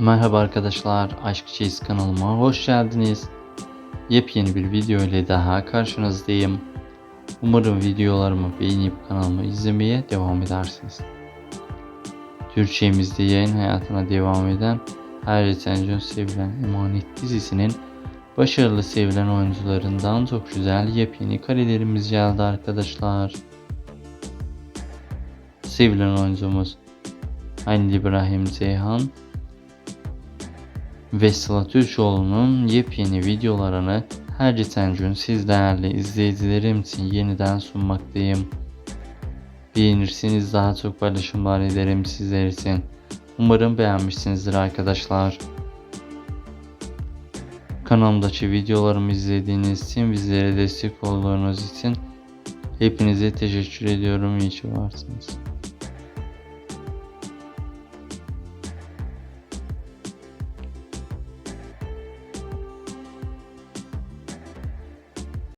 Merhaba arkadaşlar, Aşk Çeyiz kanalıma hoş geldiniz. Yepyeni bir video ile daha karşınızdayım. Umarım videolarımı beğenip kanalımı izlemeye devam edersiniz. Türkçemizde yayın hayatına devam eden geçen gün sevilen Emanet dizisinin başarılı sevilen oyuncularından çok güzel yepyeni karelerimiz geldi arkadaşlar. Sevilen oyuncumuz Halil İbrahim Ceyhan ve Sıla Türkoğlu'nun yepyeni videolarını her geçen gün siz değerli izleyicilerim için yeniden sunmaktayım. Beğenirseniz daha çok paylaşımlar ederim sizler için. Umarım beğenmişsinizdir arkadaşlar. Kanalımdaki videolarımı izlediğiniz için, bizlere destek olduğunuz için hepinize teşekkür ediyorum. İyi ki varsınız.